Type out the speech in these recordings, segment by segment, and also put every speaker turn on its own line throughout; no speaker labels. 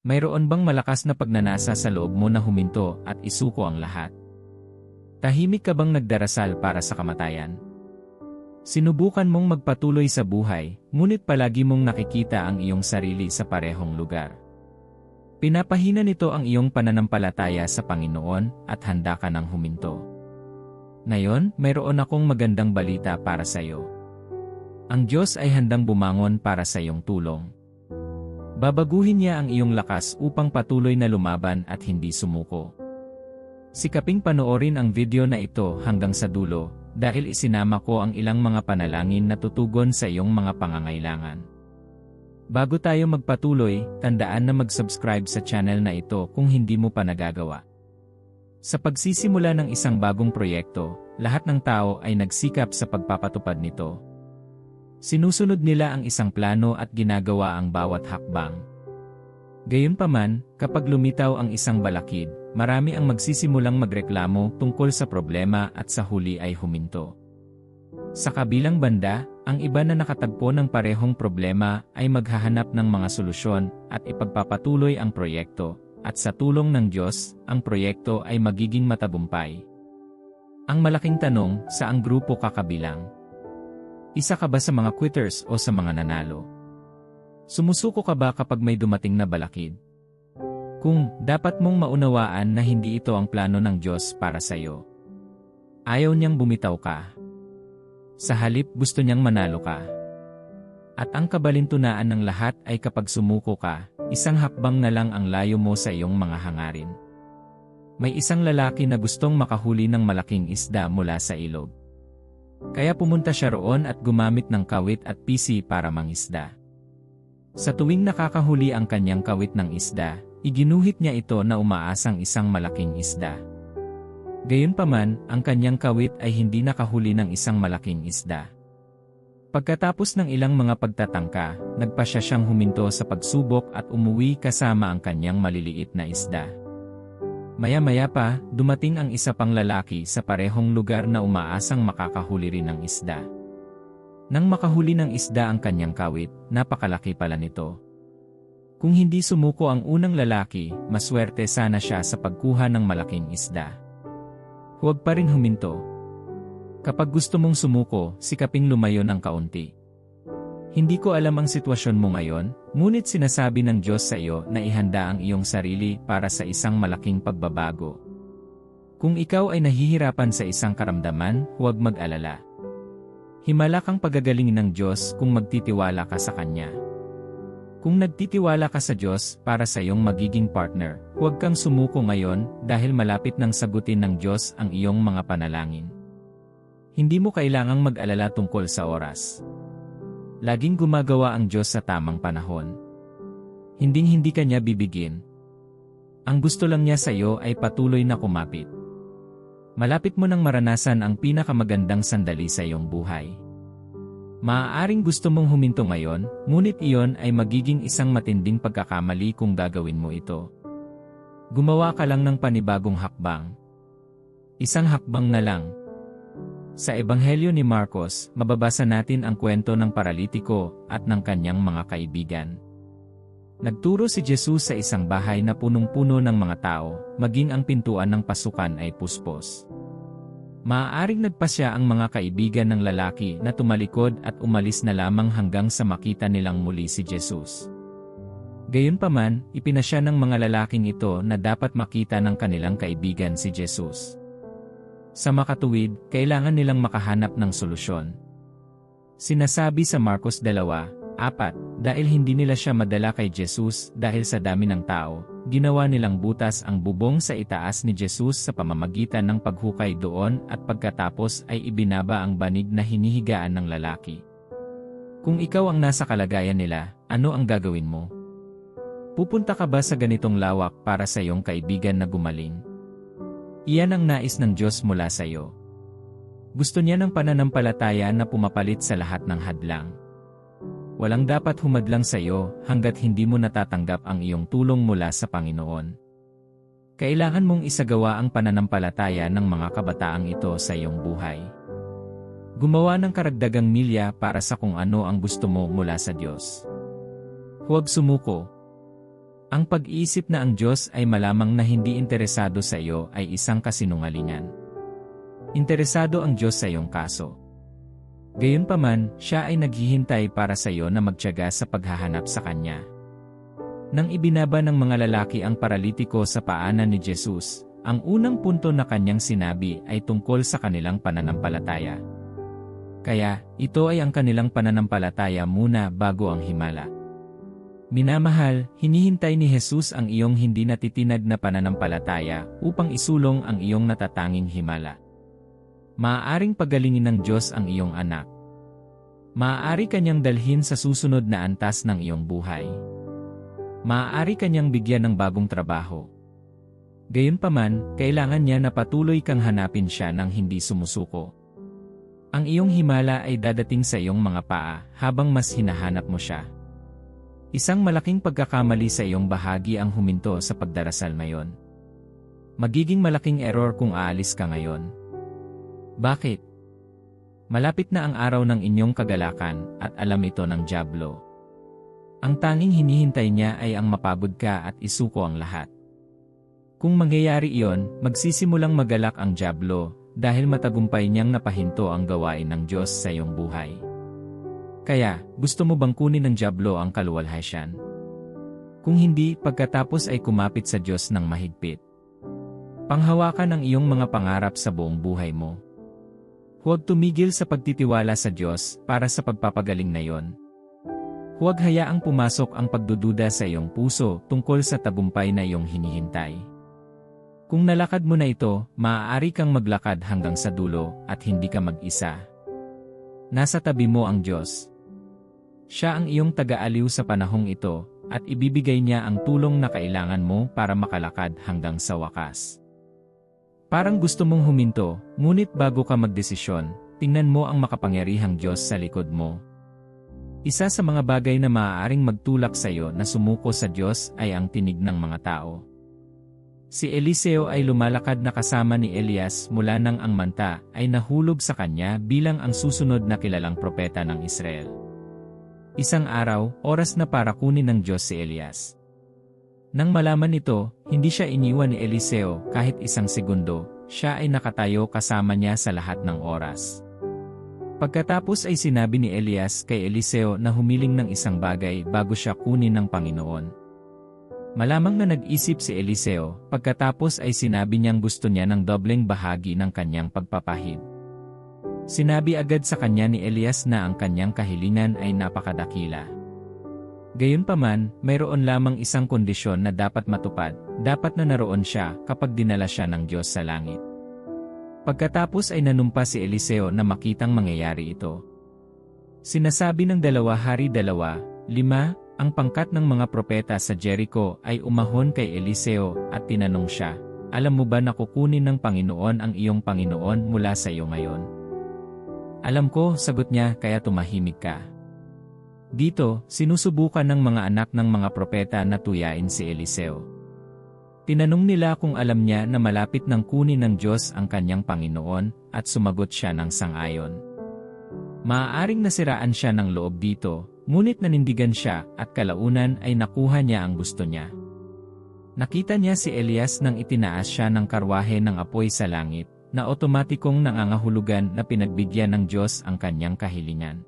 Mayroon bang malakas na pagnanasa sa loob mo na huminto at isuko ang lahat? Tahimik ka bang nagdarasal para sa kamatayan? Sinubukan mong magpatuloy sa buhay, ngunit palagi mong nakikita ang iyong sarili sa parehong lugar. Pinapahina nito ang iyong pananampalataya sa Panginoon at handa ka ng huminto. Ngayon, mayroon akong magandang balita para sa iyo. Ang Diyos ay handang bumangon para sa iyong tulong. Babaguhin niya ang iyong lakas upang patuloy na lumaban at hindi sumuko. Sikaping panoorin ang video na ito hanggang sa dulo dahil isinama ko ang ilang mga panalangin na tutugon sa iyong mga pangangailangan. Bago tayo magpatuloy, tandaan na mag-subscribe sa channel na ito kung hindi mo pa nagagawa. Sa pagsisimula ng isang bagong proyekto, lahat ng tao ay nagsikap sa pagpapatupad nito. Sinusunod nila ang isang plano at ginagawa ang bawat hakbang. Gayunpaman, kapag lumitaw ang isang balakid, marami ang magsisimulang magreklamo tungkol sa problema at sa huli ay huminto. Sa kabilang banda, ang iba na nakatagpo ng parehong problema ay maghahanap ng mga solusyon at ipagpapatuloy ang proyekto, at sa tulong ng Diyos, ang proyekto ay magiging matabumpay. Ang malaking tanong, sa ang grupo kakabilang? Isa ka ba sa mga quitters o sa mga nanalo? Sumusuko ka ba kapag may dumating na balakid? Kung dapat mong maunawaan na hindi ito ang plano ng Diyos para sa iyo. Ayaw niyang bumitaw ka. Sa halip gusto niyang manalo ka. At ang kabalintunaan ng lahat ay kapag sumuko ka, isang hakbang na lang ang layo mo sa iyong mga hangarin. May isang lalaki na gustong makahuli ng malaking isda mula sa ilog. Kaya pumunta siya roon at gumamit ng kawit at pisi para mangisda. Sa tuwing nakakahuli ang kanyang kawit ng isda, iginuhit niya ito na umaasang isang malaking isda. Gayunpaman, ang kanyang kawit ay hindi nakahuli ng isang malaking isda. Pagkatapos ng ilang mga pagtatangka, nagpasya siyang huminto sa pagsubok at umuwi kasama ang kanyang maliliit na isda. Maya-maya pa, dumating ang isa pang lalaki sa parehong lugar na umaasang makakahuli rin ng isda. Nang makahuli ng isda ang kanyang kawit, napakalaki pala nito. Kung hindi sumuko ang unang lalaki, maswerte sana siya sa pagkuha ng malaking isda. Huwag pa rin huminto. Kapag gusto mong sumuko, sikaping lumayo ng kaunti. Hindi ko alam ang sitwasyon mo ngayon, ngunit sinasabi ng Diyos sa iyo na ihanda ang iyong sarili para sa isang malaking pagbabago. Kung ikaw ay nahihirapan sa isang karamdaman, huwag mag-alala. Himala kang pagagalingin ng Diyos kung magtitiwala ka sa Kanya. Kung nagtitiwala ka sa Diyos para sa iyong magiging partner, huwag kang sumuko ngayon dahil malapit nang sagutin ng Diyos ang iyong mga panalangin. Hindi mo kailangang mag-alala tungkol sa oras. Laging gumagawa ang Diyos sa tamang panahon. Hinding-hindi ka niya bibigin. Ang gusto lang niya sa iyo ay patuloy na kumapit. Malapit mo nang maranasan ang pinakamagandang sandali sa iyong buhay. Maaaring gusto mong huminto ngayon, ngunit iyon ay magiging isang matinding pagkakamali kung gagawin mo ito. Gumawa ka lang ng panibagong hakbang. Isang hakbang na lang, sa Ebanghelyo ni Marcos, mababasa natin ang kwento ng paralitiko at ng kanyang mga kaibigan. Nagturo si Jesus sa isang bahay na punong-puno ng mga tao, maging ang pintuan ng pasukan ay puspos. Maaaring nagpasya ang mga kaibigan ng lalaki na tumalikod at umalis na lamang hanggang sa makita nilang muli si Jesus. Gayunpaman, ipinasya ng mga lalaking ito na dapat makita ng kanilang kaibigan si Jesus. Sa makatuwid, kailangan nilang makahanap ng solusyon. Sinasabi sa Marcos 2:4, dahil hindi nila siya madala kay Jesus dahil sa dami ng tao, ginawa nilang butas ang bubong sa itaas ni Jesus sa pamamagitan ng paghukay doon at pagkatapos ay ibinaba ang banig na hinihigaan ng lalaki. Kung ikaw ang nasa kalagayan nila, ano ang gagawin mo? Pupunta ka ba sa ganitong lawak para sa iyong kaibigan na gumaling? Iyan ang nais ng Diyos mula sa iyo. Gusto niya ng pananampalataya na pumapalit sa lahat ng hadlang. Walang dapat humadlang sa iyo hanggat hindi mo natatanggap ang iyong tulong mula sa Panginoon. Kailangan mong isagawa ang pananampalataya ng mga kabataang ito sa iyong buhay. Gumawa ng karagdagang milya para sa kung ano ang gusto mo mula sa Diyos. Huwag sumuko. Ang pag-iisip na ang Diyos ay malamang na hindi interesado sa iyo ay isang kasinungalingan. Interesado ang Diyos sa iyong kaso. Gayunpaman, siya ay naghihintay para sa iyo na magtiyaga sa paghahanap sa Kanya. Nang ibinaba ng mga lalaki ang paralitiko sa paanan ni Jesus, ang unang punto na kanyang sinabi ay tungkol sa kanilang pananampalataya. Kaya, ito ay ang kanilang pananampalataya muna bago ang himala. Minamahal, hinihintay ni Jesus ang iyong hindi natitinag na pananampalataya upang isulong ang iyong natatanging himala. Maaaring pagalingin ng Diyos ang iyong anak. Maaari kanyang dalhin sa susunod na antas ng iyong buhay. Maaari kanyang bigyan ng bagong trabaho. Gayunpaman, kailangan niya na patuloy kang hanapin siya nang hindi sumusuko. Ang iyong himala ay dadating sa iyong mga paa habang mas hinahanap mo siya. Isang malaking pagkakamali sa iyong bahagi ang huminto sa pagdarasal ngayon. Magiging malaking error kung aalis ka ngayon. Bakit? Malapit na ang araw ng inyong kagalakan at alam ito ng Diablo. Ang tanging hinihintay niya ay ang mapagod ka at isuko ang lahat. Kung mangyayari iyon, magsisimulang magalak ang Diablo dahil matagumpay niyang napahinto ang gawain ng Diyos sa iyong buhay. Kaya, gusto mo bang kunin ng Diablo ang kaluwalhasyan? Kung hindi, pagkatapos ay kumapit sa Diyos ng mahigpit. Panghawakan ang iyong mga pangarap sa buong buhay mo. Huwag tumigil sa pagtitiwala sa Diyos para sa pagpapagaling na yon. Huwag hayaang pumasok ang pagdududa sa iyong puso tungkol sa tagumpay na iyong hinihintay. Kung nalakad mo na ito, maaari kang maglakad hanggang sa dulo at hindi ka mag-isa. Nasa tabi mo ang Diyos. Siya ang iyong taga-aliw sa panahong ito, at ibibigay niya ang tulong na kailangan mo para makalakad hanggang sa wakas. Parang gusto mong huminto, ngunit bago ka magdesisyon, tingnan mo ang makapangyarihang Diyos sa likod mo. Isa sa mga bagay na maaaring magtulak sa iyo na sumuko sa Diyos ay ang tinig ng mga tao. Si Eliseo ay lumalakad na kasama ni Elias mula nang ang manta ay nahulog sa kanya bilang ang susunod na kilalang propeta ng Israel. Isang araw, oras na para kunin ng Diyos si Elias. Nang malaman ito, hindi siya iniwan ni Eliseo kahit isang segundo, siya ay nakatayo kasama niya sa lahat ng oras. Pagkatapos ay sinabi ni Elias kay Eliseo na humiling ng isang bagay bago siya kunin ng Panginoon. Malamang na nag-isip si Eliseo, pagkatapos ay sinabi niyang gusto niya ng dobleng bahagi ng kanyang pagpapahid. Sinabi agad sa kanya ni Elias na ang kanyang kahilingan ay napakadakila. Gayunpaman, mayroon lamang isang kondisyon na dapat matupad, dapat na naroon siya kapag dinala siya ng Diyos sa langit. Pagkatapos ay nanumpa si Eliseo na makitang mangyayari ito. Sinasabi ng dalawa hari dalawa, lima, ang pangkat ng mga propeta sa Jericho ay umahon kay Eliseo at tinanong siya, Alam mo ba na kukunin ng Panginoon ang iyong Panginoon mula sa iyo ngayon? Alam ko, sagot niya, kaya tumahimik ka. Dito, sinusubukan ng mga anak ng mga propeta na tuyain si Eliseo. Tinanong nila kung alam niya na malapit ng kunin ng Diyos ang kanyang Panginoon at sumagot siya ng sangayon. Maaaring nasiraan siya ng loob dito, ngunit nanindigan siya at kalaunan ay nakuha niya ang gusto niya. Nakita niya si Elias nang itinaas siya ng karwahe ng apoy sa langit, na otomatikong nangangahulugan na pinagbigyan ng Diyos ang kanyang kahilingan.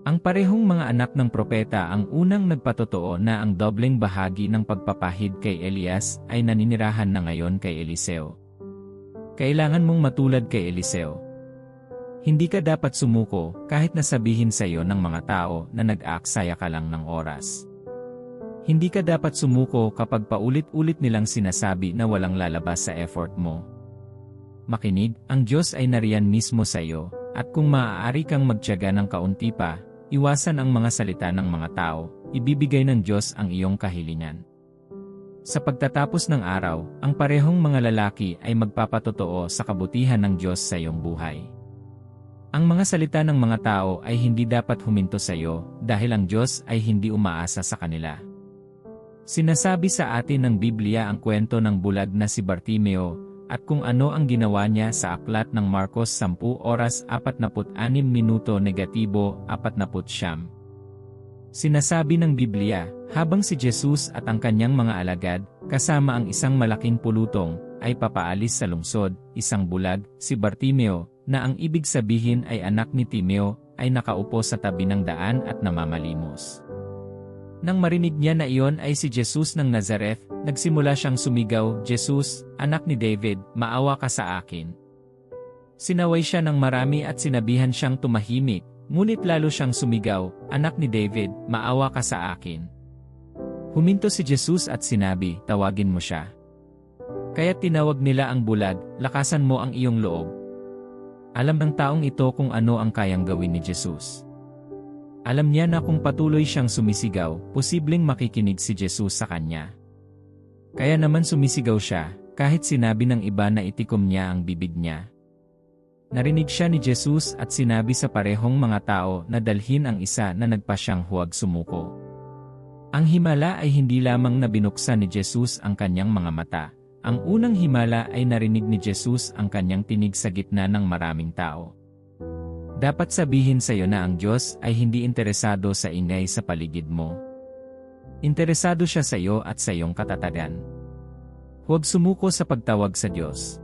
Ang parehong mga anak ng propeta ang unang nagpatotoo na ang dobleng bahagi ng pagpapahid kay Elias ay naninirahan na ngayon kay Eliseo. Kailangan mong matulad kay Eliseo. Hindi ka dapat sumuko kahit nasabihin sa iyo ng mga tao na nag-aaksaya ka lang ng oras. Hindi ka dapat sumuko kapag paulit-ulit nilang sinasabi na walang lalabas sa effort mo makinig, ang Diyos ay nariyan mismo sa iyo, at kung maaari kang magtiyaga ng kaunti pa, iwasan ang mga salita ng mga tao, ibibigay ng Diyos ang iyong kahilingan. Sa pagtatapos ng araw, ang parehong mga lalaki ay magpapatotoo sa kabutihan ng Diyos sa iyong buhay. Ang mga salita ng mga tao ay hindi dapat huminto sa iyo dahil ang Diyos ay hindi umaasa sa kanila. Sinasabi sa atin ng Biblia ang kwento ng bulag na si Bartimeo at kung ano ang ginawa niya sa aklat ng Marcos 10 oras 46 minuto negatibo 49. Sinasabi ng Biblia, habang si Jesus at ang kanyang mga alagad, kasama ang isang malaking pulutong, ay papaalis sa lungsod, isang bulag, si Bartimeo, na ang ibig sabihin ay anak ni Timeo, ay nakaupo sa tabi ng daan at namamalimos. Nang marinig niya na iyon ay si Jesus ng Nazareth, nagsimula siyang sumigaw, Jesus, anak ni David, maawa ka sa akin. Sinaway siya ng marami at sinabihan siyang tumahimik, ngunit lalo siyang sumigaw, anak ni David, maawa ka sa akin. Huminto si Jesus at sinabi, tawagin mo siya. Kaya tinawag nila ang bulag, lakasan mo ang iyong loob. Alam ng taong ito kung ano ang kayang gawin ni Jesus. Alam niya na kung patuloy siyang sumisigaw, posibleng makikinig si Jesus sa kanya. Kaya naman sumisigaw siya, kahit sinabi ng iba na itikom niya ang bibig niya. Narinig siya ni Jesus at sinabi sa parehong mga tao na dalhin ang isa na nagpa siyang huwag sumuko. Ang himala ay hindi lamang na binuksan ni Jesus ang kanyang mga mata. Ang unang himala ay narinig ni Jesus ang kanyang tinig sa gitna ng maraming tao. Dapat sabihin sa iyo na ang Diyos ay hindi interesado sa ingay sa paligid mo. Interesado siya sa iyo at sa iyong katatagan. Huwag sumuko sa pagtawag sa Diyos.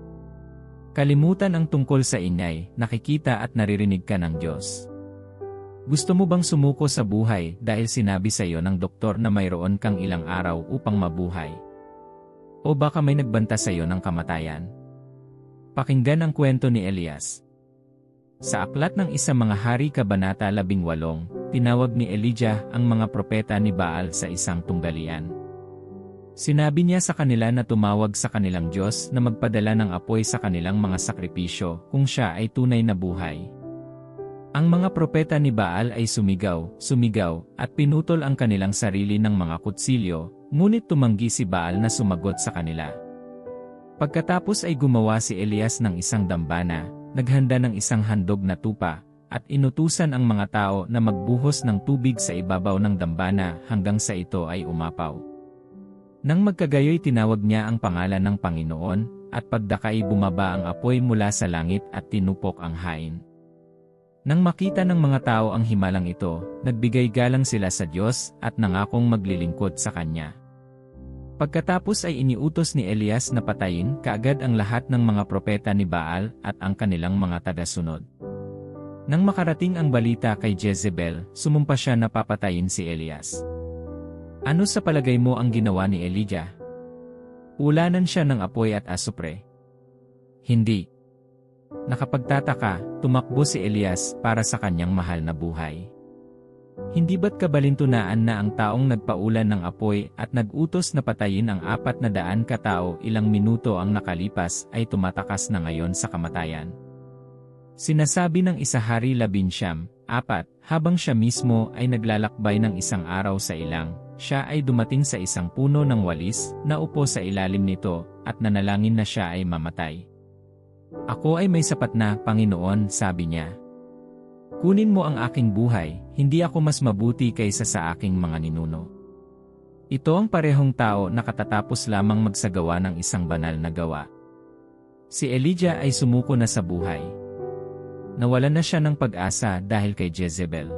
Kalimutan ang tungkol sa ingay, nakikita at naririnig ka ng Diyos. Gusto mo bang sumuko sa buhay dahil sinabi sa iyo ng doktor na mayroon kang ilang araw upang mabuhay? O baka may nagbanta sa iyo ng kamatayan? Pakinggan ang kwento ni Elias. Sa aklat ng isa mga hari kabanata 18, tinawag ni Elijah ang mga propeta ni Baal sa isang tunggalian. Sinabi niya sa kanila na tumawag sa kanilang Diyos na magpadala ng apoy sa kanilang mga sakripisyo kung siya ay tunay na buhay. Ang mga propeta ni Baal ay sumigaw, sumigaw, at pinutol ang kanilang sarili ng mga kutsilyo, ngunit tumanggi si Baal na sumagot sa kanila. Pagkatapos ay gumawa si Elias ng isang dambana, naghanda ng isang handog na tupa, at inutusan ang mga tao na magbuhos ng tubig sa ibabaw ng dambana hanggang sa ito ay umapaw. Nang magkagayoy tinawag niya ang pangalan ng Panginoon, at pagdakay bumaba ang apoy mula sa langit at tinupok ang hain. Nang makita ng mga tao ang himalang ito, nagbigay galang sila sa Diyos at nangakong maglilingkod sa Kanya. Pagkatapos ay iniutos ni Elias na patayin kaagad ang lahat ng mga propeta ni Baal at ang kanilang mga tagasunod. Nang makarating ang balita kay Jezebel, sumumpa siya na papatayin si Elias. Ano sa palagay mo ang ginawa ni Elijah? Ulanan siya ng apoy at asupre. Hindi. Nakapagtataka, tumakbo si Elias para sa kanyang mahal na buhay. Hindi ba't kabalintunaan na ang taong nagpaulan ng apoy at nagutos na patayin ang apat na daan katao ilang minuto ang nakalipas ay tumatakas na ngayon sa kamatayan? Sinasabi ng isa hari labinsyam, apat, habang siya mismo ay naglalakbay ng isang araw sa ilang, siya ay dumating sa isang puno ng walis, naupo sa ilalim nito, at nanalangin na siya ay mamatay. Ako ay may sapat na, Panginoon, sabi niya. Kunin mo ang aking buhay, hindi ako mas mabuti kaysa sa aking mga ninuno. Ito ang parehong tao na katatapos lamang magsagawa ng isang banal na gawa. Si Elijah ay sumuko na sa buhay. Nawalan na siya ng pag-asa dahil kay Jezebel.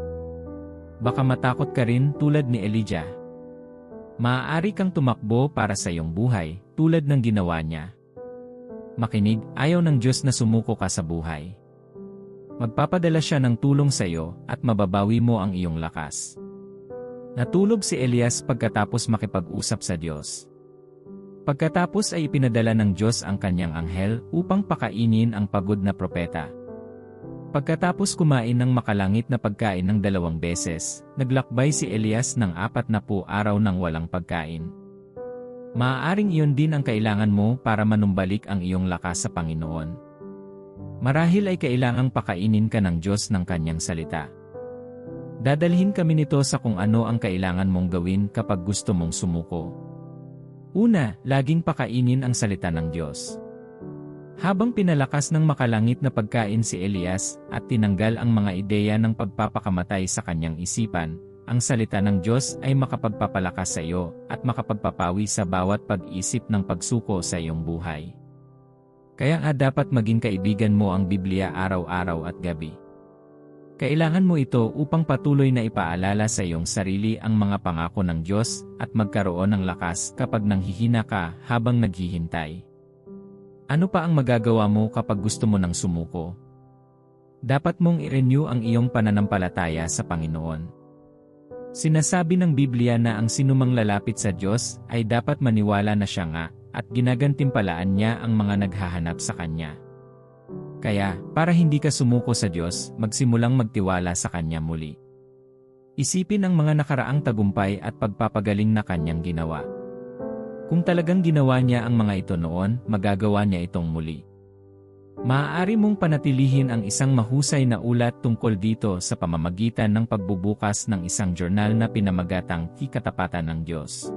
Baka matakot ka rin tulad ni Elijah. Maaari kang tumakbo para sa iyong buhay, tulad ng ginawa niya. Makinig, ayaw ng Diyos na sumuko ka sa buhay. Magpapadala siya ng tulong sa iyo at mababawi mo ang iyong lakas. Natulog si Elias pagkatapos makipag-usap sa Diyos. Pagkatapos ay ipinadala ng Diyos ang kanyang anghel upang pakainin ang pagod na propeta. Pagkatapos kumain ng makalangit na pagkain ng dalawang beses, naglakbay si Elias ng apat na po araw ng walang pagkain. Maaaring iyon din ang kailangan mo para manumbalik ang iyong lakas sa Panginoon. Marahil ay kailangang pakainin ka ng Diyos ng kanyang salita. Dadalhin kami nito sa kung ano ang kailangan mong gawin kapag gusto mong sumuko. Una, laging pakainin ang salita ng Diyos. Habang pinalakas ng makalangit na pagkain si Elias at tinanggal ang mga ideya ng pagpapakamatay sa kanyang isipan, ang salita ng Diyos ay makapagpapalakas sa iyo at makapagpapawi sa bawat pag-isip ng pagsuko sa iyong buhay. Kaya nga dapat maging kaibigan mo ang Biblia araw-araw at gabi. Kailangan mo ito upang patuloy na ipaalala sa iyong sarili ang mga pangako ng Diyos at magkaroon ng lakas kapag nanghihina ka habang naghihintay. Ano pa ang magagawa mo kapag gusto mo ng sumuko? Dapat mong i-renew ang iyong pananampalataya sa Panginoon. Sinasabi ng Biblia na ang sinumang lalapit sa Diyos ay dapat maniwala na siya nga at ginagantimpalaan niya ang mga naghahanap sa Kanya. Kaya, para hindi ka sumuko sa Diyos, magsimulang magtiwala sa Kanya muli. Isipin ang mga nakaraang tagumpay at pagpapagaling na Kanyang ginawa. Kung talagang ginawa niya ang mga ito noon, magagawa niya itong muli. Maaari mong panatilihin ang isang mahusay na ulat tungkol dito sa pamamagitan ng pagbubukas ng isang journal na pinamagatang Kikatapatan ng Diyos.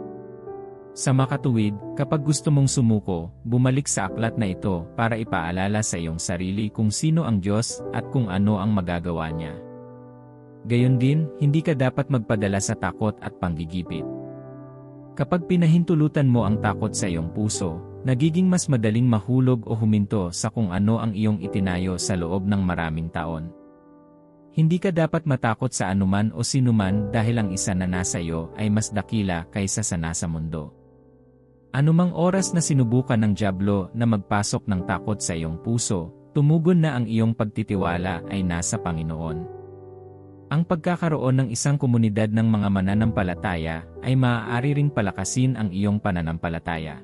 Sa makatuwid, kapag gusto mong sumuko, bumalik sa aklat na ito para ipaalala sa iyong sarili kung sino ang Diyos at kung ano ang magagawa niya. Gayon din, hindi ka dapat magpadala sa takot at panggigipit. Kapag pinahintulutan mo ang takot sa iyong puso, nagiging mas madaling mahulog o huminto sa kung ano ang iyong itinayo sa loob ng maraming taon. Hindi ka dapat matakot sa anuman o sinuman dahil ang isa na nasa iyo ay mas dakila kaysa sa nasa mundo. Anumang oras na sinubukan ng Diablo na magpasok ng takot sa iyong puso, tumugon na ang iyong pagtitiwala ay nasa Panginoon. Ang pagkakaroon ng isang komunidad ng mga mananampalataya ay maaari ring palakasin ang iyong pananampalataya.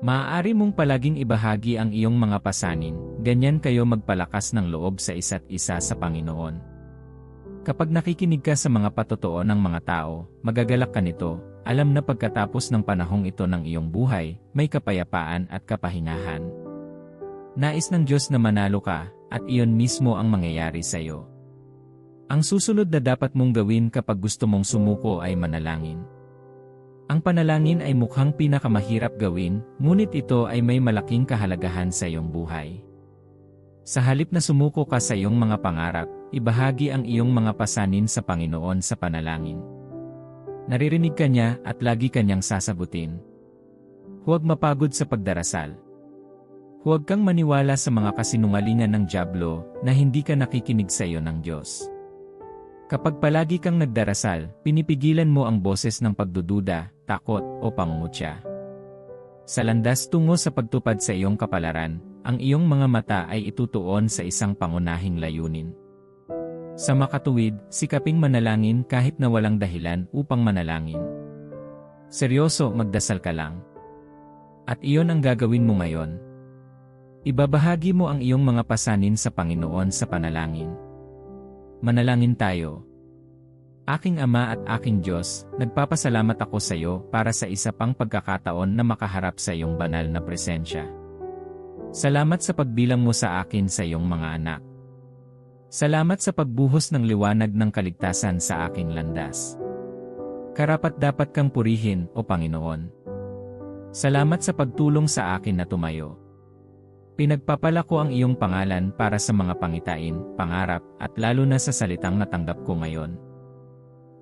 Maaari mong palaging ibahagi ang iyong mga pasanin, ganyan kayo magpalakas ng loob sa isa't isa sa Panginoon. Kapag nakikinig ka sa mga patotoo ng mga tao, magagalak ka nito, alam na pagkatapos ng panahong ito ng iyong buhay, may kapayapaan at kapahingahan. Nais ng Diyos na manalo ka, at iyon mismo ang mangyayari sa iyo. Ang susunod na dapat mong gawin kapag gusto mong sumuko ay manalangin. Ang panalangin ay mukhang pinakamahirap gawin, ngunit ito ay may malaking kahalagahan sa iyong buhay. Sa halip na sumuko ka sa iyong mga pangarap, ibahagi ang iyong mga pasanin sa Panginoon sa panalangin. Naririnig ka niya at lagi kanyang sasagutin. Huwag mapagod sa pagdarasal. Huwag kang maniwala sa mga kasinungalingan ng Diablo na hindi ka nakikinig sa iyo ng Diyos. Kapag palagi kang nagdarasal, pinipigilan mo ang boses ng pagdududa, takot, o pangungutya. Sa landas tungo sa pagtupad sa iyong kapalaran, ang iyong mga mata ay itutuon sa isang pangunahing layunin. Sa makatuwid, sikaping manalangin kahit na walang dahilan upang manalangin. Seryoso, magdasal ka lang. At iyon ang gagawin mo ngayon. Ibabahagi mo ang iyong mga pasanin sa Panginoon sa panalangin. Manalangin tayo. Aking Ama at aking Diyos, nagpapasalamat ako sa iyo para sa isa pang pagkakataon na makaharap sa iyong banal na presensya. Salamat sa pagbilang mo sa akin sa iyong mga anak. Salamat sa pagbuhos ng liwanag ng kaligtasan sa aking landas. Karapat dapat kang purihin, O Panginoon. Salamat sa pagtulong sa akin na tumayo. Pinagpapala ko ang iyong pangalan para sa mga pangitain, pangarap, at lalo na sa salitang natanggap ko ngayon.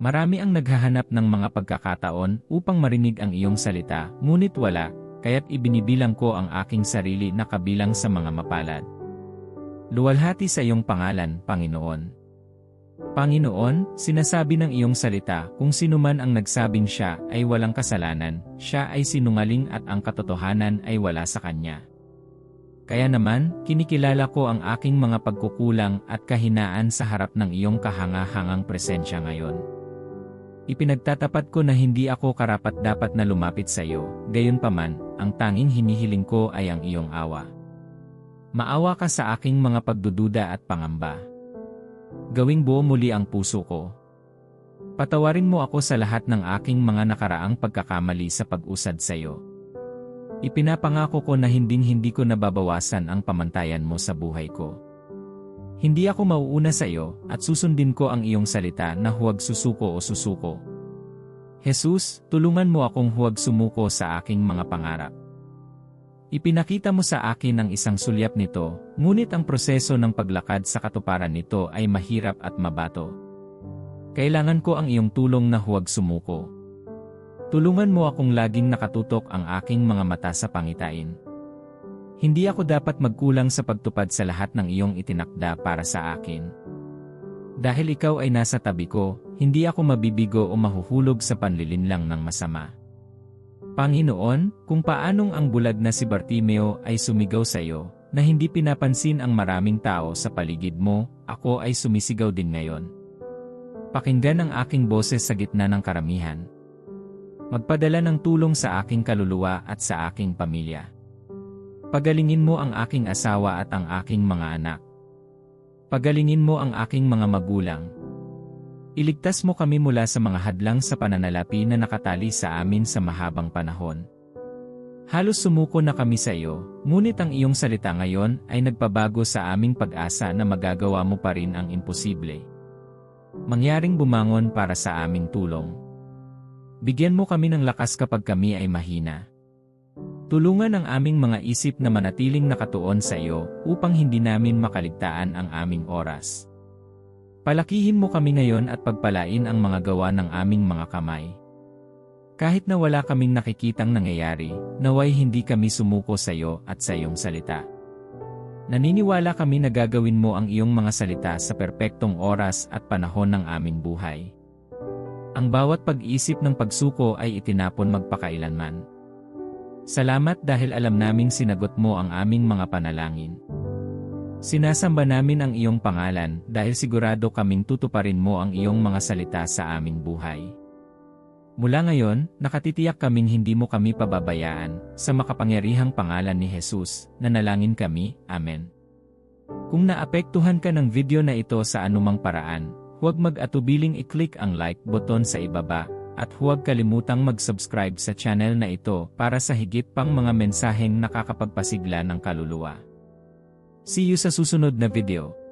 Marami ang naghahanap ng mga pagkakataon upang marinig ang iyong salita, ngunit wala, kaya't ibinibilang ko ang aking sarili na kabilang sa mga mapalad. Luwalhati sa iyong pangalan, Panginoon. Panginoon, sinasabi ng iyong salita, kung sinuman ang nagsabing siya ay walang kasalanan, siya ay sinungaling at ang katotohanan ay wala sa kanya. Kaya naman, kinikilala ko ang aking mga pagkukulang at kahinaan sa harap ng iyong kahangahangang presensya ngayon. Ipinagtatapat ko na hindi ako karapat-dapat na lumapit sa iyo, gayon paman, ang tanging hinihiling ko ay ang iyong awa. Maawa ka sa aking mga pagdududa at pangamba. Gawing buo muli ang puso ko. Patawarin mo ako sa lahat ng aking mga nakaraang pagkakamali sa pag-usad sa iyo. Ipinapangako ko na hinding-hindi ko nababawasan ang pamantayan mo sa buhay ko. Hindi ako mauuna sa iyo at susundin ko ang iyong salita na huwag susuko o susuko. Jesus, tulungan mo akong huwag sumuko sa aking mga pangarap. Ipinakita mo sa akin ang isang sulyap nito, ngunit ang proseso ng paglakad sa katuparan nito ay mahirap at mabato. Kailangan ko ang iyong tulong na huwag sumuko. Tulungan mo akong laging nakatutok ang aking mga mata sa pangitain. Hindi ako dapat magkulang sa pagtupad sa lahat ng iyong itinakda para sa akin. Dahil ikaw ay nasa tabi ko, hindi ako mabibigo o mahuhulog sa panlilinlang ng masama. Panginoon, kung paanong ang bulag na si Bartimeo ay sumigaw sa iyo, na hindi pinapansin ang maraming tao sa paligid mo, ako ay sumisigaw din ngayon. Pakinggan ang aking boses sa gitna ng karamihan. Magpadala ng tulong sa aking kaluluwa at sa aking pamilya. Pagalingin mo ang aking asawa at ang aking mga anak. Pagalingin mo ang aking mga magulang. Iligtas mo kami mula sa mga hadlang sa pananalapi na nakatali sa amin sa mahabang panahon. Halos sumuko na kami sa iyo, ngunit ang iyong salita ngayon ay nagpabago sa aming pag-asa na magagawa mo pa rin ang imposible. Mangyaring bumangon para sa aming tulong. Bigyan mo kami ng lakas kapag kami ay mahina. Tulungan ang aming mga isip na manatiling nakatuon sa iyo upang hindi namin makaligtaan ang aming oras. Palakihin mo kami ngayon at pagpalain ang mga gawa ng aming mga kamay. Kahit na wala kaming nakikitang nangyayari, naway hindi kami sumuko sa iyo at sa iyong salita. Naniniwala kami na gagawin mo ang iyong mga salita sa perpektong oras at panahon ng aming buhay. Ang bawat pag-isip ng pagsuko ay itinapon magpakailanman. Salamat dahil alam naming sinagot mo ang aming mga panalangin. Sinasamba namin ang iyong pangalan dahil sigurado kaming tutuparin mo ang iyong mga salita sa aming buhay. Mula ngayon, nakatitiyak kaming hindi mo kami pababayaan, sa makapangyarihang pangalan ni Jesus, nanalangin kami, Amen. Kung naapektuhan ka ng video na ito sa anumang paraan, huwag mag-atubiling i-click ang like button sa ibaba, at huwag kalimutang mag-subscribe sa channel na ito para sa higit pang mga mensaheng nakakapagpasigla ng kaluluwa. See you sa susunod na video.